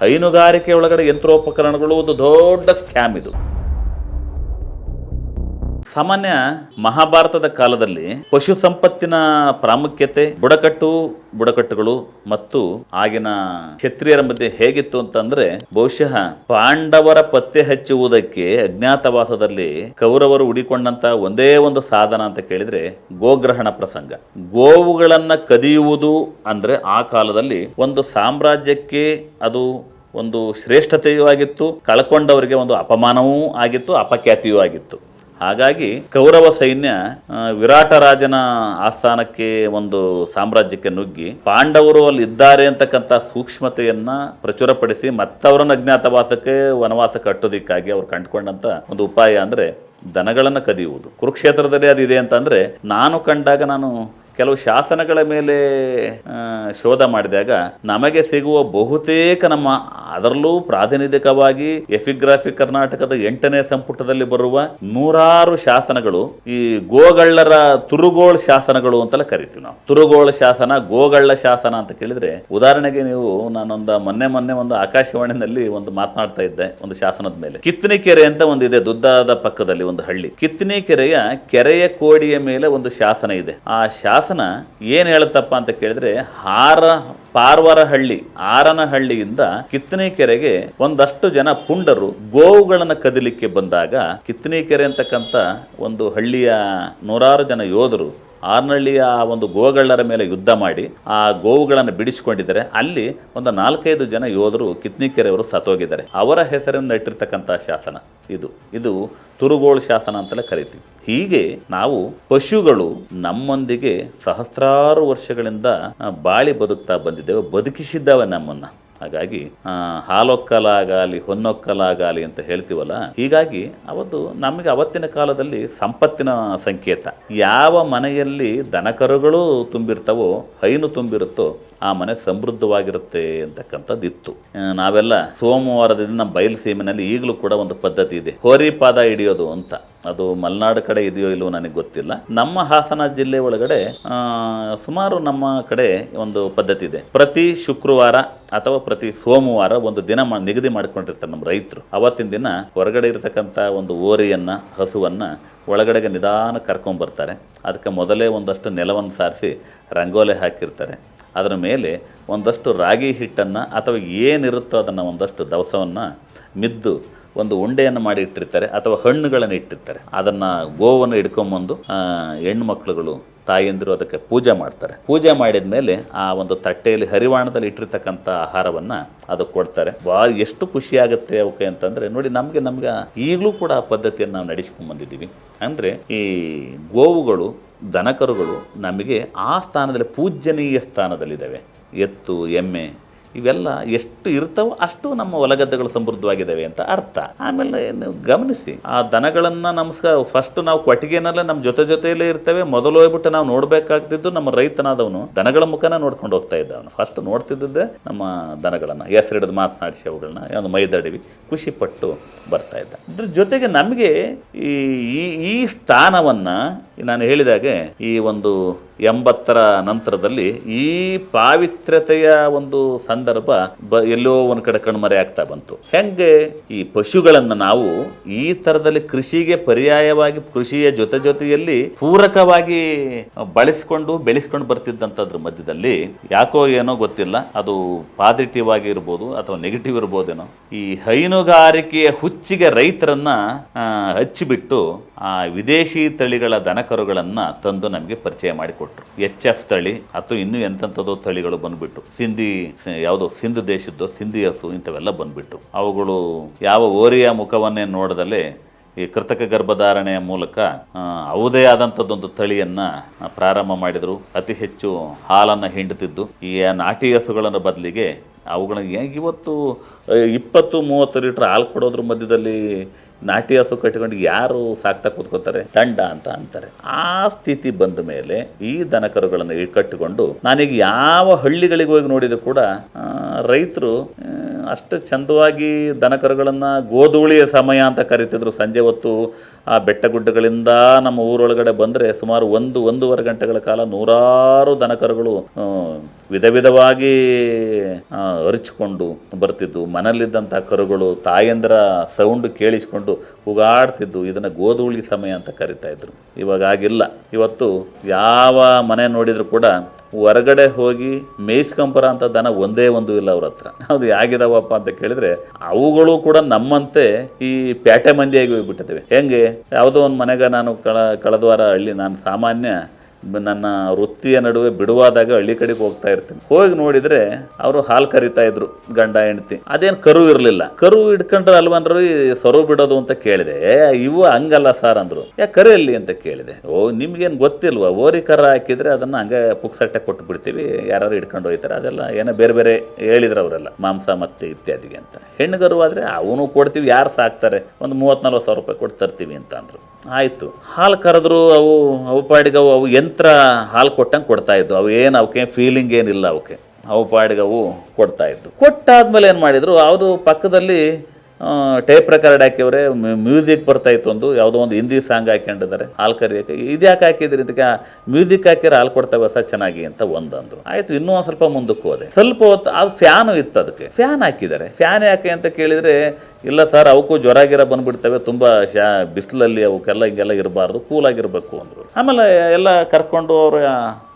ಹೈನುಗಾರಿಕೆ ಒಳಗಡೆ ಯಂತ್ರೋಪಕರಣಗಳು ಒಂದು ದೊಡ್ಡ ಸ್ಕ್ಯಾಮ್ ಇದು. ಸಾಮಾನ್ಯ ಮಹಾಭಾರತದ ಕಾಲದಲ್ಲಿ ಪಶು ಸಂಪತ್ತಿನ ಪ್ರಾಮುಖ್ಯತೆ, ಬುಡಕಟ್ಟು, ಬುಡಕಟ್ಟುಗಳು ಮತ್ತು ಆಗಿನ ಕ್ಷತ್ರಿಯರ ಮಧ್ಯೆ ಹೇಗಿತ್ತು ಅಂತಂದ್ರೆ ಬಹುಶಃ ಪಾಂಡವರ ಪತ್ತೆ ಹಚ್ಚುವುದಕ್ಕೆ ಅಜ್ಞಾತವಾಸದಲ್ಲಿ ಕೌರವರು ಉಡಿಕೊಂಡಂತ ಒಂದೇ ಒಂದು ಸಾಧನ ಅಂತ ಕೇಳಿದ್ರೆ ಗೋಗ್ರಹಣ ಪ್ರಸಂಗ. ಗೋವುಗಳನ್ನ ಕದಿಯುವುದು ಅಂದ್ರೆ ಆ ಕಾಲದಲ್ಲಿ ಒಂದು ಸಾಮ್ರಾಜ್ಯಕ್ಕೆ ಅದು ಒಂದು ಶ್ರೇಷ್ಠತೆಯೂ ಆಗಿತ್ತು, ಕಳ್ಕೊಂಡವರಿಗೆ ಒಂದು ಅಪಮಾನವೂ ಆಗಿತ್ತು, ಅಪಖ್ಯಾತಿಯೂ ಆಗಿತ್ತು. ಹಾಗಾಗಿ ಕೌರವ ಸೈನ್ಯ ವಿರಾಟ ರಾಜನ ಆಸ್ಥಾನಕ್ಕೆ ಒಂದು ಸಾಮ್ರಾಜ್ಯಕ್ಕೆ ನುಗ್ಗಿ, ಪಾಂಡವರು ಅಲ್ಲಿ ಇದ್ದಾರೆ ಅಂತಕ್ಕಂಥ ಸೂಕ್ಷ್ಮತೆಯನ್ನ ಪ್ರಚುರಪಡಿಸಿ ಮತ್ತವರನ್ನ ಅಜ್ಞಾತವಾಸಕ್ಕೆ, ವನವಾಸ ಕಟ್ಟೋದಿಕ್ಕಾಗಿ ಅವ್ರು ಕಂಡುಕೊಂಡಂತ ಒಂದು ಉಪಾಯ ಅಂದ್ರೆ ದನಗಳನ್ನು ಕದಿಯುವುದು. ಕುರುಕ್ಷೇತ್ರದಲ್ಲಿ ಅದಿದೆ ಅಂತಂದ್ರೆ, ನಾನು ಕಂಡಾಗ ನಾನು ಕೆಲವು ಶಾಸನಗಳ ಮೇಲೆ ಶೋಧ ಮಾಡಿದಾಗ ನಮಗೆ ಸಿಗುವ ಬಹುತೇಕ ನಮ್ಮ ಅದರಲ್ಲೂ ಪ್ರಾತಿನಿಧಿಕವಾಗಿ ಎಫಿಗ್ರಾಫಿ ಕರ್ನಾಟಕದ ಎಂಟನೇ ಸಂಪುಟದಲ್ಲಿ ಬರುವ ನೂರಾರು ಶಾಸನಗಳು ಈ ಗೋಗಳ್ಳರ ತುರುಗೋಳ್ ಶಾಸನಗಳು ಅಂತೆಲ್ಲ ಕರಿತೀವಿ ನಾವು. ತುರುಗೋಳ ಶಾಸನ, ಗೋಗಳ್ಳ ಶಾಸನ ಅಂತ ಕೇಳಿದ್ರೆ ಉದಾಹರಣೆಗೆ ನೀವು ನಾನೊಂದು ಮೊನ್ನೆ ಮೊನ್ನೆ ಒಂದು ಆಕಾಶವಾಣಿನಲ್ಲಿ ಒಂದು ಮಾತನಾಡ್ತಾ ಇದ್ದೆ ಒಂದು ಶಾಸನದ ಮೇಲೆ. ಕಿತ್ತನಿ ಕೆರೆ ಅಂತ ಒಂದು ಇದೆ, ದುದ್ದಾದ ಪಕ್ಕದಲ್ಲಿ ಒಂದು ಹಳ್ಳಿ. ಕಿತ್ತನಿ ಕೆರೆಯ ಕೆರೆಯ ಕೋಡಿಯ ಮೇಲೆ ಒಂದು ಶಾಸನ ಇದೆ. ಆ ಶಾಸನ ಏನ್ ಹೇಳುತ್ತಪ್ಪ ಅಂತ ಕೇಳಿದ್ರೆ, ಹಾರ, ಪಾರ್ವರಹಳ್ಳಿ, ಆರನಹಳ್ಳಿಯಿಂದ ಕಿತ್ತನೆ ಕೆರೆಗೆ ಒಂದಷ್ಟು ಜನ ಪುಂಡರು ಗೋವುಗಳನ್ನು ಕದಿಲಿಕ್ಕೆ ಬಂದಾಗ ಕಿತ್ತನೆ ಕೆರೆ ಅಂತಕ್ಕಂಥ ಒಂದು ಹಳ್ಳಿಯ ನೂರಾರು ಜನ ಯೋಧರು ಆರ್ನಹಳ್ಳಿಯ ಆ ಒಂದು ಗೋಗಳ್ಳರ ಮೇಲೆ ಯುದ್ಧ ಮಾಡಿ ಆ ಗೋವುಗಳನ್ನು ಬಿಡಿಸಿಕೊಂಡಿದ್ದಾರೆ. ಅಲ್ಲಿ ಒಂದು ನಾಲ್ಕೈದು ಜನ ಯೋಧರು ಕಿತ್ನಿಕೆರೆಯವರು ಸತ್ತೋಗಿದ್ದಾರೆ. ಅವರ ಹೆಸರನ್ನು ಇಟ್ಟಿರ್ತಕ್ಕಂಥ ಶಾಸನ ಇದು. ಇದು ತುರುಗೋಳು ಶಾಸನ ಅಂತಲೇ ಕರಿತೀವಿ. ಹೀಗೆ ನಾವು ಪಶುಗಳು ನಮ್ಮೊಂದಿಗೆ ಸಹಸ್ರಾರು ವರ್ಷಗಳಿಂದ ಬಾಳಿ ಬದುಕ್ತಾ ಬಂದಿದ್ದೇವೆ, ಬದುಕಿಸಿದ್ದಾವೆ ನಮ್ಮನ್ನ. ಹಾಗಾಗಿ ಹಾಲೊಕ್ಕಲಾಗಲಿ, ಹೊನ್ನೊಕ್ಕಲಾಗಲಿ ಅಂತ ಹೇಳ್ತೀವಲ್ಲ, ಹೀಗಾಗಿ ಅವತ್ತು ನಮಗೆ ಅವತ್ತಿನ ಕಾಲದಲ್ಲಿ ಸಂಪತ್ತಿನ ಸಂಕೇತ. ಯಾವ ಮನೆಯಲ್ಲಿ ದನಕರುಗಳು ತುಂಬಿರ್ತವೋ, ಹೈನು ತುಂಬಿರುತ್ತೋ, ಆ ಮನೆ ಸಮೃದ್ಧವಾಗಿರುತ್ತೆ ಅಂತಕ್ಕಂಥದ್ದು ಇತ್ತು ನಾವೆಲ್ಲ ಸೋಮವಾರದಿಂದ ನಮ್ಮ ಬಯಲು ಸೀಮೆನಲ್ಲಿ ಈಗಲೂ ಕೂಡ ಒಂದು ಪದ್ಧತಿ ಇದೆ. ಹೋರಿಪಾದ ಹಿಡಿಯೋದು ಅಂತ. ಅದು ಮಲೆನಾಡು ಕಡೆ ಇದೆಯೋ ಇಲ್ಲವೋ ನನಗೆ ಗೊತ್ತಿಲ್ಲ. ನಮ್ಮ ಹಾಸನ ಜಿಲ್ಲೆ ಒಳಗಡೆ ಸುಮಾರು ನಮ್ಮ ಕಡೆ ಒಂದು ಪದ್ಧತಿ ಇದೆ. ಪ್ರತಿ ಶುಕ್ರವಾರ ಅಥವಾ ಪ್ರತಿ ಸೋಮವಾರ ಒಂದು ದಿನ ನಿಗದಿ ಮಾಡಿಕೊಂಡಿರ್ತಾರೆ ನಮ್ಮ ರೈತರು. ಅವತ್ತಿನ ದಿನ ಹೊರಗಡೆ ಇರತಕ್ಕಂಥ ಒಂದು ಓರಿಯನ್ನು, ಹಸುವನ್ನು ಒಳಗಡೆಗೆ ನಿಧಾನ ಕರ್ಕೊಂಬರ್ತಾರೆ ಅದಕ್ಕೆ ಮೊದಲೇ ಒಂದಷ್ಟು ನೆಲವನ್ನು ಸಾರಿಸಿ ರಂಗೋಲೆ ಹಾಕಿರ್ತಾರೆ. ಅದರ ಮೇಲೆ ಒಂದಷ್ಟು ರಾಗಿ ಹಿಟ್ಟನ್ನು ಅಥವಾ ಏನಿರುತ್ತೋ ಅದನ್ನು ಒಂದಷ್ಟು ದವಸವನ್ನು ಮಿದ್ದು ಒಂದು ಉಂಡೆಯನ್ನು ಮಾಡಿ ಇಟ್ಟಿರ್ತಾರೆ ಅಥವಾ ಹಣ್ಣುಗಳನ್ನು ಇಟ್ಟಿರ್ತಾರೆ. ಅದನ್ನು ಗೋವನ್ನು ಹಿಡ್ಕೊಂಬಂದು ಹೆಣ್ಣು ಮಕ್ಕಳುಗಳು ತಾಯಿಯಂದಿರು ಅದಕ್ಕೆ ಪೂಜೆ ಮಾಡ್ತಾರೆ. ಪೂಜೆ ಮಾಡಿದ ಮೇಲೆ ಆ ಒಂದು ತಟ್ಟೆಯಲ್ಲಿ ಹರಿವಾಣದಲ್ಲಿ ಇಟ್ಟಿರ್ತಕ್ಕಂಥ ಆಹಾರವನ್ನು ಅದು ಕೊಡ್ತಾರೆ. ಭಾಳ ಎಷ್ಟು ಖುಷಿಯಾಗುತ್ತೆ ಅವಕ್ಕೆ ಅಂತಂದರೆ, ನೋಡಿ ನಮಗೆ ನಮ್ಗೆ ಈಗಲೂ ಕೂಡ ಆ ಪದ್ಧತಿಯನ್ನು ನಾವು ನಡೆಸ್ಕೊಂಡು ಬಂದಿದ್ದೀವಿ ಅಂದರೆ ಈ ಗೋವುಗಳು, ದನಕರುಗಳು ನಮಗೆ ಆ ಸ್ಥಾನದಲ್ಲಿ ಪೂಜ್ಯನೀಯ ಸ್ಥಾನದಲ್ಲಿದ್ದಾವೆ. ಎತ್ತು, ಎಮ್ಮೆ ಇವೆಲ್ಲ ಎಷ್ಟು ಇರ್ತವೋ ಅಷ್ಟು ನಮ್ಮ ಹೊಲಗದ್ದೆಗಳು ಸಮೃದ್ಧವಾಗಿದ್ದಾವೆ ಅಂತ ಅರ್ಥ. ಆಮೇಲೆ ನೀವು ಗಮನಿಸಿ, ಆ ದನಗಳನ್ನು ನಮಸ್ಕಾರ ಫಸ್ಟ್ ನಾವು ಕೊಟ್ಟಿಗೆನಲ್ಲೇ ನಮ್ಮ ಜೊತೆ ಜೊತೆಯಲ್ಲೇ ಇರ್ತವೆ. ಮೊದಲು ಹೋಗ್ಬಿಟ್ಟು ನಾವು ನೋಡಬೇಕಾಗ್ತಿದ್ದು ನಮ್ಮ ರೈತನಾದವನು ದನಗಳ ಮುಖನ ನೋಡ್ಕೊಂಡು ಹೋಗ್ತಾ ಇದ್ದ ಅವನು ಫಸ್ಟ್ ನೋಡ್ತಿದ್ದೇ ನಮ್ಮ ದನಗಳನ್ನು, ಹೆಸರಿಡಿದು ಮಾತನಾಡಿಸಿ ಅವುಗಳನ್ನ ಒಂದು ಮೈದಡಿವಿ ಖುಷಿ ಪಟ್ಟು ಬರ್ತಾ ಇದ್ದ. ಇದ್ರ ಜೊತೆಗೆ ನಮಗೆ ಈ- ಈ ಸ್ಥಾನವನ್ನ ನಾನು ಹೇಳಿದಾಗೆ ಈ ಒಂದು ಎಂಬತ್ತರ ನಂತರದಲ್ಲಿ ಈ ಪಾವಿತ್ರ್ಯತೆಯ ಒಂದು ಸಂದರ್ಭ ಎಲ್ಲೋ ಒಂದು ಕಡೆ ಕಣ್ಮರೆ ಆಗ್ತಾ ಬಂತು. ಹೆಂಗೆ ಈ ಪಶುಗಳನ್ನು ನಾವು ಈ ತರದಲ್ಲಿ ಕೃಷಿಗೆ ಪರ್ಯಾಯವಾಗಿ ಕೃಷಿಯ ಜೊತೆ ಜೊತೆಯಲ್ಲಿ ಪೂರಕವಾಗಿ ಬಳಸಿಕೊಂಡು ಬೆಳೆಸ್ಕೊಂಡು ಬರ್ತಿದ್ದಂಥದ್ರ ಮಧ್ಯದಲ್ಲಿ ಯಾಕೋ ಏನೋ ಗೊತ್ತಿಲ್ಲ, ಅದು ಪಾಸಿಟಿವ್ ಆಗಿ ಇರ್ಬೋದು ಅಥವಾ ನೆಗೆಟಿವ್ ಇರ್ಬೋದೇನೋ. ಈ ಹೈನುಗಾರಿಕೆಯ ಹುಚ್ಚಿಗೆ ರೈತರನ್ನ ಹಚ್ಚಿಬಿಟ್ಟು ಆ ವಿದೇಶಿ ತಳಿಗಳ ದನಕರುಗಳನ್ನ ತಂದು ನಮಗೆ ಪರಿಚಯ ಮಾಡಿಕೊಟ್ರು. ಎಚ್ ಎಫ್ ತಳಿ ಅಥವಾ ಇನ್ನೂ ಎಂತೆಂಥದೋ ತಳಿಗಳು ಬಂದ್ಬಿಟ್ಟು, ಸಿಂಧಿ ಯಾವುದು ಸಿಂಧು ದೇಶದ್ದು ಸಿಂಧಿ ಹಸು ಇಂಥವೆಲ್ಲ ಬಂದ್ಬಿಟ್ಟು, ಅವುಗಳು ಯಾವ ಓರಿಯ ಮುಖವನ್ನೇ ನೋಡದಲ್ಲೇ ಈ ಕೃತಕ ಗರ್ಭಧಾರಣೆಯ ಮೂಲಕ ಅವುದೇ ಆದಂಥದ್ದೊಂದು ತಳಿಯನ್ನು ಪ್ರಾರಂಭ ಮಾಡಿದರು. ಅತಿ ಹೆಚ್ಚು ಹಾಲನ್ನು ಹಿಂಡುತ್ತಿದ್ದು ಈ ನಾಟಿ ಹಸುಗಳ ಬದಲಿಗೆ ಅವುಗಳಿಗೆ ಇವತ್ತು, ಇಪ್ಪತ್ತು ಮೂವತ್ತು ಲೀಟ್ರ್ ಹಾಲು ಕೊಡೋದ್ರ ಮಧ್ಯದಲ್ಲಿ ನಾಟಿ ಹಸು ಕಟ್ಟಿಕೊಂಡು ಯಾರು ಸಾಕ್ತಾ ಕೂತ್ಕೋತಾರೆ ದಂಡ ಅಂತ ಅಂತಾರೆ. ಆ ಸ್ಥಿತಿ ಬಂದ ಮೇಲೆ ಈ ದನಕರುಗಳನ್ನು ಕಟ್ಟಿಕೊಂಡು ನಾನೀಗ ಯಾವ ಹಳ್ಳಿಗಳಿಗೆ ಹೋಗಿ ನೋಡಿದ್ರು ಕೂಡ ರೈತರು ಅಷ್ಟು ಚಂದವಾಗಿ ದನಕರುಗಳನ್ನು ಗೋಧೂಳಿಯ ಸಮಯ ಅಂತ ಕರೀತಿದ್ರು. ಸಂಜೆ ಹೊತ್ತು ಆ ಬೆಟ್ಟ ಗುಡ್ಡಗಳಿಂದ ನಮ್ಮ ಊರೊಳಗಡೆ ಬಂದರೆ ಸುಮಾರು ಒಂದು, ಒಂದೂವರೆ ಗಂಟೆಗಳ ಕಾಲ ನೂರಾರು ದನಕರುಗಳು ಕರುಗಳು ವಿಧ ವಿಧವಾಗಿ ಅರಿಚಿಕೊಂಡು ಬರ್ತಿದ್ವು. ಮನೆಯಲ್ಲಿದ್ದಂಥ ಕರುಗಳು, ತಾಯಂದ್ರ ಸೌಂಡ್ ಕೇಳಿಸ್ಕೊಂಡು ಉಗಾಡ್ತಿದ್ವು. ಇದನ್ನು ಗೋಧೂಳಿ ಸಮಯ ಅಂತ ಕರಿತಾ ಇದ್ರು. ಇವಾಗ ಆಗಿಲ್ಲ ಇವತ್ತು ಯಾವ ಮನೆ ನೋಡಿದರೂ ಕೂಡ ಹೊರಗಡೆ ಹೋಗಿ ಮೇಯ್ಸ್ಕೊಂಬರ ಅಂತ ದನ ಒಂದೇ ಒಂದು ಇಲ್ಲ ಅವ್ರ ಹತ್ರ. ಅದು ಹೇಗಿದಾವಪ್ಪ ಅಂತ ಕೇಳಿದ್ರೆ ಅವುಗಳು ಕೂಡ ನಮ್ಮಂತೆ ಈ ಪ್ಯಾಟೆ ಮಂದಿಯಾಗಿ ಹೋಗ್ಬಿಟ್ಟಿದ್ದೇವೆ. ಹೆಂಗೆ? ಯಾವುದೋ ಒಂದು ಮನೆಗೆ ನಾನು ಕಳ, ಕಳೆದ ಹಳ್ಳಿ, ನಾನು ಸಾಮಾನ್ಯ ನನ್ನ ವೃತ್ತಿಯ ನಡುವೆ ಬಿಡುವಾದಾಗ ಹಳ್ಳಿ ಕಡೆಗೆ ಹೋಗ್ತಾ ಇರ್ತೀನಿ. ಹೋಗಿ ನೋಡಿದ್ರೆ ಅವರು ಹಾಲು ಕರಿತಾ ಇದ್ರು ಗಂಡ ಹೆಂಡತಿ. ಅದೇನು ಕರು ಇರಲಿಲ್ಲ. ಕರು ಹಿಡ್ಕೊಂಡ್ರೆ ಅಲ್ವನ್ರು ಸೊರು ಬಿಡೋದು ಅಂತ ಕೇಳಿದೆ. "ಏ, ಇವು ಹಂಗಲ್ಲ ಸರ್ ಅಂದ್ರು. ಯಾಕೆ ಕರು ಅಂತ ಕೇಳಿದೆ. ಓ ನಿಮ್ಗೇನು ಗೊತ್ತಿಲ್ವ? ಓರಿ ಕರ ಹಾಕಿದ್ರೆ ಅದನ್ನ ಹಂಗೆ ಪುಕ್ಸಟ್ಟೆ ಕೊಟ್ಟು ಬಿಡ್ತೀವಿ. ಯಾರು ಹಿಡ್ಕೊಂಡು ಹೋಯ್ತಾರೆ. ಅದೆಲ್ಲ ಏನೋ ಬೇರೆ ಬೇರೆ ಹೇಳಿದ್ರು ಅವರೆಲ್ಲ. ಮಾಂಸ ಮತ್ತೆ ಇತ್ಯಾದಿಗೆ ಅಂತ. ಹೆಣ್ಣುಗರು ಆದ್ರೆ ಅವನು ಕೊಡ್ತೀವಿ ಯಾರು ಸಾಕ್ತಾರೆ? ಒಂದು ಮೂವತ್ತ್ ನಲ್ವತ್ತು ಸಾವಿರ ರೂಪಾಯಿ ಕೊಟ್ಟು ತರ್ತೀವಿ ಅಂತ ಅಂದ್ರು. ಆಯ್ತು. ಹಾಲು ಕರೆದ್ರು ಅವು ಅವು ಪಾಡಿಗೆ ಅವು ಅವು ಯಂತ್ರ ಹಾಲು ಕೊಟ್ಟಂಗೆ ಕೊಡ್ತಾ ಇದ್ವು. ಅವು ಏನು ಅವಕ್ಕೆ ಫೀಲಿಂಗ್ ಏನಿಲ್ಲ ಅವಕ್ಕೆ. ಅವು ಪಾಡಿಗೆ ಅವು ಕೊಡ್ತಾ ಇದ್ವು. ಕೊಟ್ಟಾದ್ಮೇಲೆ ಏನು ಮಾಡಿದರು, ಅವರು ಪಕ್ಕದಲ್ಲಿ ಟೇಪ್ ರೆಕಾರ್ಡ್ ಹಾಕಿವ್ರೆ ಮ್ಯೂಸಿಕ್ ಬರ್ತಾ ಇತ್ತು ಒಂದು, ಯಾವುದೋ ಒಂದು ಹಿಂದಿ ಸಾಂಗ್ ಹಾಕೊಂಡಿದ್ದಾರೆ ಹಾಲು ಕರಿಯಕ್ಕೆ. ಇದ್ಯಾಕೆ ಹಾಕಿದ್ರಿ? ಇದಕ್ಕೆ ಮ್ಯೂಸಿಕ್ ಹಾಕಿದ್ರೆ ಹಾಲು ಕೊಡ್ತಾವೆ ಸರ್ ಚೆನ್ನಾಗಿ ಅಂತ ಒಂದಂದ್ರು. ಆಯಿತು, ಇನ್ನೂ ಒಂದು ಸ್ವಲ್ಪ ಮುಂದಕ್ಕೆ ಹೋದೆ. ಸ್ವಲ್ಪ ಹೊತ್ತು ಅದು ಫ್ಯಾನು ಇತ್ತು ಅದಕ್ಕೆ. ಫ್ಯಾನ್ ಹಾಕಿದ್ದಾರೆ. ಫ್ಯಾನ್ ಯಾಕೆ ಅಂತ ಕೇಳಿದ್ರೆ, ಇಲ್ಲ ಸರ್, ಅವಕ್ಕೂ ಜ್ವರ ಗಿರ ಬಂದ್ಬಿಡ್ತವೆ, ತುಂಬ ಶಾ, ಬಿಸಿಲಲ್ಲಿ ಅವಕ್ಕೆಲ್ಲ ಹಿಂಗೆಲ್ಲ ಇರಬಾರ್ದು ಕೂಲಾಗಿರ್ಬೇಕು ಅಂದರು. ಆಮೇಲೆ ಎಲ್ಲ ಕರ್ಕೊಂಡು ಅವರ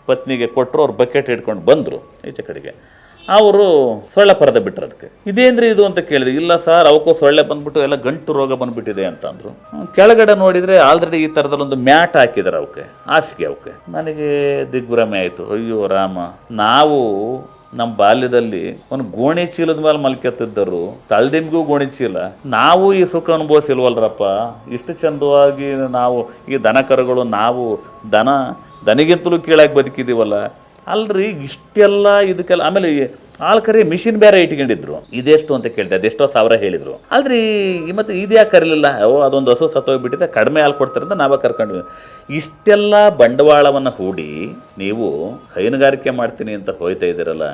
ಪತ್ನಿಗೆ ಕೊಟ್ಟರು ಅವ್ರು ಬಕೆಟ್ ಹಿಡ್ಕೊಂಡು ಬಂದರು ಈಚೆ ಕಡೆಗೆ. ಅವರು ಸೊಳ್ಳೆ ಪರದೆ ಬಿಟ್ರು ಅದಕ್ಕೆ. ಇದೇನ್ರಿ ಇದು ಅಂತ ಕೇಳಿದೆ. ಇಲ್ಲ ಸರ್, ಅವಕ್ಕೂ ಸೊಳ್ಳೆ ಬಂದ್ಬಿಟ್ಟು ಎಲ್ಲ ಗಂಟು ರೋಗ ಬಂದ್ಬಿಟ್ಟಿದೆ ಅಂತಂದ್ರು. ಕೆಳಗಡೆ ನೋಡಿದ್ರೆ ಆಲ್ರೆಡಿ ಈ ಥರದಲ್ಲೊಂದು ಮ್ಯಾಟ್ ಹಾಕಿದ್ದಾರೆ ಅವಕ್ಕೆ, ಹಾಸಿಗೆ ಅವಕ್ಕೆ. ನನಗೆ ದಿಗ್ಭ್ರಮೆ ಆಯಿತು. ಅಯ್ಯೋ ರಾಮ, ನಾವು ನಮ್ಮ ಬಾಲ್ಯದಲ್ಲಿ ಒಂದು ಗೋಣಿ ಚೀಲದ ಮೇಲೆ ಮಲ್ಕೆತ್ತಿದ್ದರು ತಲ್ದಿಮ್ಗೂ ಗೋಣಿ ಚೀಲ. ನಾವು ಈ ಸುಖ ಅನುಭವಿಸಿಲ್ವಲ್ರಪ್ಪ? ಇಷ್ಟು ಚಂದವಾಗಿ ನಾವು ಈ ದನ ಕರುಗಳು ನಾವು ದನ, ದನಿಗಿಂತಲೂ ಕೀಳಾಗಿ ಬದುಕಿದೀವಲ್ಲ? ಅಲ್ರಿ ಇಷ್ಟೆಲ್ಲ ಇದಕ್ಕೆಲ್ಲ ಆಮೇಲೆ ಹಾಲು ಕರಿ ಮಿಷಿನ್ ಬೇರೆ ಇಟ್ಕೊಂಡಿದ್ರು. ಇದೆಷ್ಟು ಅಂತ ಕೇಳಿದೆ ಅದೆಷ್ಟೋ ಸಾವಿರ ಹೇಳಿದ್ರು. ಅಲ್ರಿ ಮತ್ತೆ ಇದ್ಯಾಕೆ ಕರೀಲಿಲ್ಲ? ಓ, ಅದೊಂದು ಹಸು ಸತ್ತೋಗ್ಬಿಟ್ಟಿದೆ ಕಡಿಮೆ ಹಾಲು ಕೊಡ್ತಾರೆ ಅಂತ ನಾವೇ ಕರ್ಕೊಂಡ್ವಿ. ಇಷ್ಟೆಲ್ಲ ಬಂಡವಾಳವನ್ನು ಹೂಡಿ ನೀವು ಹೈನುಗಾರಿಕೆ ಮಾಡ್ತೀನಿ ಅಂತ ಹೋಯ್ತಾ ಇದ್ದೀರಲ್ಲ,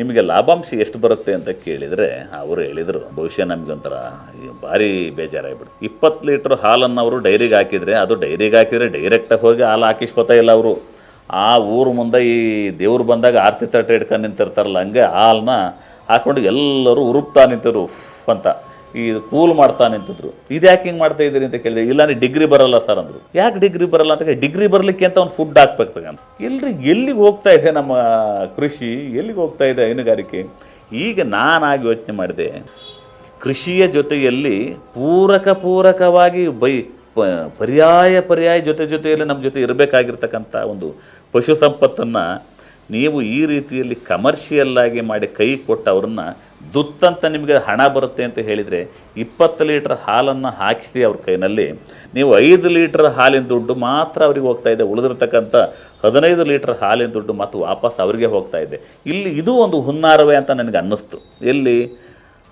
ನಿಮಗೆ ಲಾಭಾಂಶ ಎಷ್ಟು ಬರುತ್ತೆ ಅಂತ ಕೇಳಿದರೆ ಅವರು ಹೇಳಿದರು, ಬಹುಶಃ ನಮಗೊಂಥರ ಭಾರಿ ಬೇಜಾರಾಗ್ಬಿಡ್ತು. ಇಪ್ಪತ್ತು ಲೀಟ್ರ್ ಹಾಲನ್ನು ಅವರು ಡೈರಿಗೆ ಹಾಕಿದರೆ, ಅದು ಡೈರಿಗೆ ಹಾಕಿದರೆ ಡೈರೆಕ್ಟಾಗಿ ಹೋಗಿ ಹಾಲು ಹಾಕಿಸ್ಕೊತಾ ಇಲ್ಲ ಅವರು. ಆ ಊರು ಮುಂದೆ ಈ ದೇವ್ರು ಬಂದಾಗ ಆರತಿ ತಟ್ಟೆ ಇಟ್ಕೊಂಡು ನಿಂತಿರ್ತಾರಲ್ಲ, ಹಂಗೆ ಹಾಲನ್ನ ಹಾಕೊಂಡು ಎಲ್ಲರೂ ಉರುಪ್ತಾ ಅಂತ. ಈ ಕೂಲ್ ಮಾಡ್ತಾ ನಿಂತಿದ್ರು. ಇದು ಯಾಕೆ ಹಿಂಗೆ ಮಾಡ್ತಾ ಇದ್ದೀರಿ ಅಂತ ಕೇಳಿದೆ ಇಲ್ಲ ನೀ ಡಿಗ್ರಿ ಬರಲ್ಲ ಸರ್ ಅಂದರು. ಯಾಕೆ ಡಿಗ್ರಿ ಬರಲ್ಲ ಅಂತ ಡಿಗ್ರಿ ಬರಲಿಕ್ಕೆ ಅಂತ ಒಂದು ಫುಡ್ ಹಾಕ್ಬೇಕು ತಗೊಂಡು ಎಲ್ರಿ, ಎಲ್ಲಿಗೆ ಹೋಗ್ತಾ ಇದೆ ನಮ್ಮ ಕೃಷಿ? ಎಲ್ಲಿಗೆ ಹೋಗ್ತಾ ಇದೆ ಹೈನುಗಾರಿಕೆ? ಈಗ ನಾನಾಗಿ ಯೋಚನೆ ಮಾಡಿದೆ, ಕೃಷಿಯ ಜೊತೆಯಲ್ಲಿ ಪೂರಕ ಪೂರಕವಾಗಿ ಬೈ ಪರ್ಯಾಯ ಪರ್ಯಾಯ ಜೊತೆ ಜೊತೆಯಲ್ಲಿ ನಮ್ಮ ಜೊತೆ ಇರಬೇಕಾಗಿರ್ತಕ್ಕಂಥ ಒಂದು ಪಶು ಸಂಪತ್ತನ್ನು ನೀವು ಈ ರೀತಿಯಲ್ಲಿ ಕಮರ್ಷಿಯಲ್ ಆಗಿ ಮಾಡಿ ಕೈ ಕೊಟ್ಟು ಅವ್ರನ್ನ ದುತ್ತಂತ ನಿಮಗೆ ಹಣ ಬರುತ್ತೆ ಅಂತ ಹೇಳಿದರೆ ಇಪ್ಪತ್ತು ಲೀಟ್ರ್ ಹಾಲನ್ನು ಹಾಕಿಸಿ ಅವ್ರ ಕೈನಲ್ಲಿ, ನೀವು ಐದು ಲೀಟ್ರ್ ಹಾಲಿನ ದುಡ್ಡು ಮಾತ್ರ ಅವ್ರಿಗೆ ಹೋಗ್ತಾ ಇದೆ, ಉಳಿದಿರ್ತಕ್ಕಂಥ ಹದಿನೈದು ಲೀಟ್ರ್ ಹಾಲಿನ ದುಡ್ಡು ಮತ್ತು ವಾಪಸ್ ಅವರಿಗೆ ಹೋಗ್ತಾ ಇದೆ. ಇಲ್ಲಿ ಇದು ಒಂದು ಹುನ್ನಾರವೇ ಅಂತ ನನಗೆ ಅನ್ನಿಸ್ತು. ಎಲ್ಲಿ?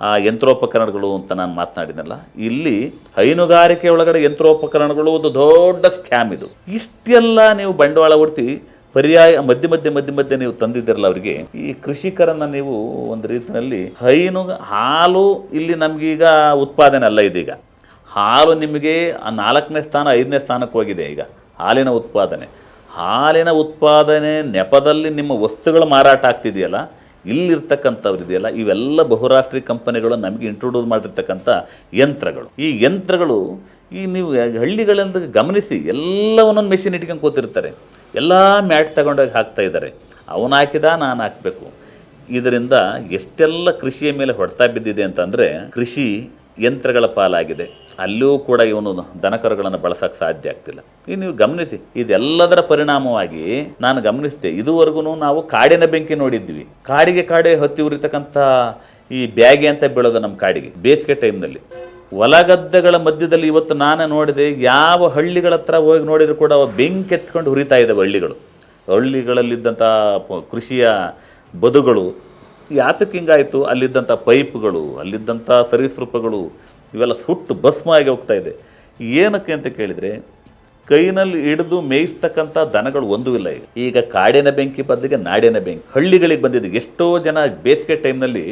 ಆ ಯಂತ್ರೋಪಕರಣಗಳು ಅಂತ ನಾನು ಮಾತನಾಡಿದ್ನಲ್ಲ, ಇಲ್ಲಿ ಹೈನುಗಾರಿಕೆ ಒಳಗಡೆ ಯಂತ್ರೋಪಕರಣಗಳು ಒಂದು ದೊಡ್ಡ ಸ್ಕ್ಯಾಮ್ ಇದು. ಇಷ್ಟೆಲ್ಲ ನೀವು ಬಂಡವಾಳ ಹೊಡ್ತಿ, ಪರ್ಯಾಯ ಮಧ್ಯೆ ಮಧ್ಯೆ ಮಧ್ಯೆ ಮಧ್ಯೆ ನೀವು ತಂದಿದ್ದೀರಲ್ಲ ಅವರಿಗೆ, ಈ ಕೃಷಿಕರನ್ನ ನೀವು ಒಂದು ರೀತಿಯಲ್ಲಿ ಹೈನು, ಹಾಲು ಇಲ್ಲಿ ನಮಗೀಗ ಉತ್ಪಾದನೆ ಅಲ್ಲ ಇದೀಗ ಹಾಲು ನಿಮಗೆ ನಾಲ್ಕನೇ ಸ್ಥಾನ, ಐದನೇ ಸ್ಥಾನಕ್ಕೆ ಹೋಗಿದೆ ಈಗ, ಹಾಲಿನ ಉತ್ಪಾದನೆ. ಹಾಲಿನ ಉತ್ಪಾದನೆ ನೆಪದಲ್ಲಿ ನಿಮ್ಮ ವಸ್ತುಗಳು ಮಾರಾಟ ಆಗ್ತಿದೆಯಲ್ಲ ಇಲ್ಲಿರ್ತಕ್ಕಂಥವ್ರು ಇದೆಯಲ್ಲ, ಇವೆಲ್ಲ ಬಹುರಾಷ್ಟ್ರೀಯ ಕಂಪನಿಗಳು ನಮಗೆ ಇಂಟ್ರೊಡ್ಯೂಸ್ ಮಾಡಿರ್ತಕ್ಕಂಥ ಯಂತ್ರಗಳು. ಈ ಯಂತ್ರಗಳು, ಈ ನೀವು ಹಳ್ಳಿಗಳಿಂದ ಗಮನಿಸಿ, ಎಲ್ಲವನ್ನೊಂದು ಮೆಷಿನ್ ಇಟ್ಕೊಂಡು ಕೂತಿರ್ತಾರೆ. ಎಲ್ಲ ಮ್ಯಾಟ್ ತಗೊಂಡೋಗಿ ಹಾಕ್ತಾ ಇದ್ದಾರೆ. ಅವನು ಹಾಕಿದ, ನಾನು ಹಾಕಬೇಕು. ಇದರಿಂದ ಎಷ್ಟೆಲ್ಲ ಕೃಷಿಯ ಮೇಲೆ ಹೊಡೆತ ಬಿದ್ದಿದೆ ಅಂತಂದರೆ ಕೃಷಿ ಯಂತ್ರಗಳ ಪಾಲಾಗಿದೆ. ಅಲ್ಲೂ ಕೂಡ ಇವನು ದನಕರುಗಳನ್ನು ಬಳಸಕ್ಕೆ ಸಾಧ್ಯ ಆಗ್ತಿಲ್ಲ. ಈಗ ನೀವು ಗಮನಿಸಿ, ಇದೆಲ್ಲದರ ಪರಿಣಾಮವಾಗಿ ನಾನು ಗಮನಿಸಿದೆ, ಇದುವರೆಗೂ ನಾವು ಕಾಡಿನ ಬೆಂಕಿ ನೋಡಿದ್ವಿ. ಕಾಡಿಗೆ ಕಾಡೆ ಹತ್ತಿ ಉರಿತಕ್ಕಂಥ ಈ ಬ್ಯಾಗೆ ಅಂತ ಬೀಳೋದು ನಮ್ಮ ಕಾಡಿಗೆ, ಬೇಸಿಗೆ ಟೈಮ್ನಲ್ಲಿ. ಹೊಲಗದ್ದೆಗಳ ಮಧ್ಯದಲ್ಲಿ ಇವತ್ತು ನಾನು ನೋಡಿದೆ, ಯಾವ ಹಳ್ಳಿಗಳ ಹತ್ರ ಹೋಗಿ ನೋಡಿದರೂ ಕೂಡ ಬೆಂಕಿ ಎತ್ಕೊಂಡು ಹುರಿತಾ ಇದ್ದಾವೆ ಹಳ್ಳಿಗಳು. ಹಳ್ಳಿಗಳಲ್ಲಿದ್ದಂಥ ಕೃಷಿಯ ಬದುಗಳು ಯಾತಕ್ಕೆ ಹಿಂಗಾಯಿತು ಅಲ್ಲಿದ್ದಂಥ ಪೈಪ್ಗಳು, ಅಲ್ಲಿದ್ದಂಥ ಸರೀಸೃಪಗಳು ಇವೆಲ್ಲ ಸುಟ್ಟು ಭಸ್ಮ ಆಗಿ ಹೋಗ್ತಾ ಇದೆ ಏನಕ್ಕೆ ಅಂತ ಕೇಳಿದರೆ, ಕೈನಲ್ಲಿ ಹಿಡಿದು ಮೇಯಿಸ್ತಕ್ಕಂಥ ದನಗಳು ಒಂದೂ ಇಲ್ಲ ಈಗ ಈಗ ಕಾಡಿನ ಬೆಂಕಿ ಬದಲಿಗೆ ನಾಡಿನ ಬೆಂಕಿ ಹಳ್ಳಿಗಳಿಗೆ ಬಂದಿದೆ ಎಷ್ಟೋ ಜನ ಬೇಸಿಗೆ ಟೈಮ್ನಲ್ಲಿ.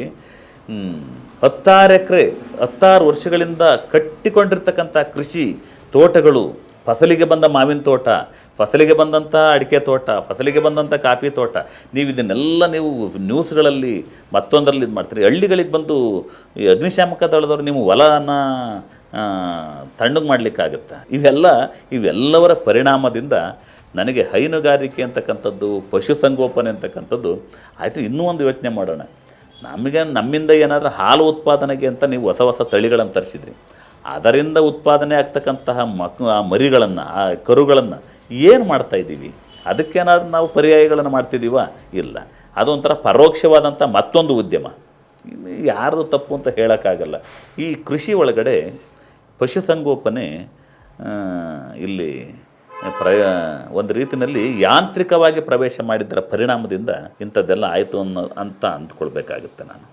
ಹತ್ತಾರು ಎಕರೆ, ಹತ್ತಾರು ವರ್ಷಗಳಿಂದ ಕಟ್ಟಿಕೊಂಡಿರ್ತಕ್ಕಂಥ ಕೃಷಿ ತೋಟಗಳು, ಫಸಲಿಗೆ ಬಂದ ಮಾವಿನ ತೋಟ ಫಸಲಿಗೆ ಬಂದಂಥ ಅಡಿಕೆ ತೋಟ, ಫಸಲಿಗೆ ಬಂದಂಥ ಕಾಫಿ ತೋಟ ನೀವು ಇದನ್ನೆಲ್ಲ ನೀವು ನ್ಯೂಸ್ಗಳಲ್ಲಿ ಮತ್ತೊಂದರಲ್ಲಿ ಇದು ಮಾಡ್ತೀರಿ. ಹಳ್ಳಿಗಳಿಗೆ ಬಂದು ಈ ಅಗ್ನಿಶಾಮಕ ದಳದವರು ನೀವು ಹೊಲನ ತಣ್ಣಗೆ ಮಾಡಲಿಕ್ಕಾಗತ್ತೆ? ಇವೆಲ್ಲ, ಇವೆಲ್ಲವರ ಪರಿಣಾಮದಿಂದ ನನಗೆ ಹೈನುಗಾರಿಕೆ ಅಂತಕ್ಕಂಥದ್ದು ಪಶುಸಂಗೋಪನೆ ಅಂತಕ್ಕಂಥದ್ದು ಆಯಿತು, ಇನ್ನೂ ಒಂದು ಯೋಚನೆ ಮಾಡೋಣ. ನಮಗೆ, ನಮ್ಮಿಂದ ಏನಾದರೂ ಹಾಲು ಉತ್ಪಾದನೆಗೆ ಅಂತ ನೀವು ಹೊಸ ಹೊಸ ತಳಿಗಳನ್ನು ತರಿಸಿದ್ರಿ. ಅದರಿಂದ ಉತ್ಪಾದನೆ ಆಗ್ತಕ್ಕಂತಹ ಮಕ್, ಆ ಮರಿಗಳನ್ನು, ಆ ಕರುಗಳನ್ನು ಏನು ಮಾಡ್ತಾ ಇದ್ದೀವಿ? ಅದಕ್ಕೇನಾದ್ರೂ ನಾವು ಪರ್ಯಾಯಗಳನ್ನು ಮಾಡ್ತಿದ್ದೀವಾ? ಇಲ್ಲ. ಅದೊಂಥರ ಪರೋಕ್ಷವಾದಂಥ ಮತ್ತೊಂದು ಉದ್ಯಮ. ಯಾರ್ದು ತಪ್ಪು ಅಂತ ಹೇಳೋಕ್ಕಾಗಲ್ಲ. ಈ ಕೃಷಿ ಒಳಗಡೆ ಪಶುಸಂಗೋಪನೆ ಇಲ್ಲಿ ಪ್ರ ಒಂದು ರೀತಿಯಲ್ಲಿ ಯಾಂತ್ರಿಕವಾಗಿ ಪ್ರವೇಶ ಮಾಡಿದ್ದರ ಪರಿಣಾಮದಿಂದ ಇಂಥದ್ದೆಲ್ಲ ಆಯಿತು ಅನ್ನೋ, ಅಂತ ಅಂದ್ಕೊಳ್ಬೇಕಾಗುತ್ತೆ ನಾನು.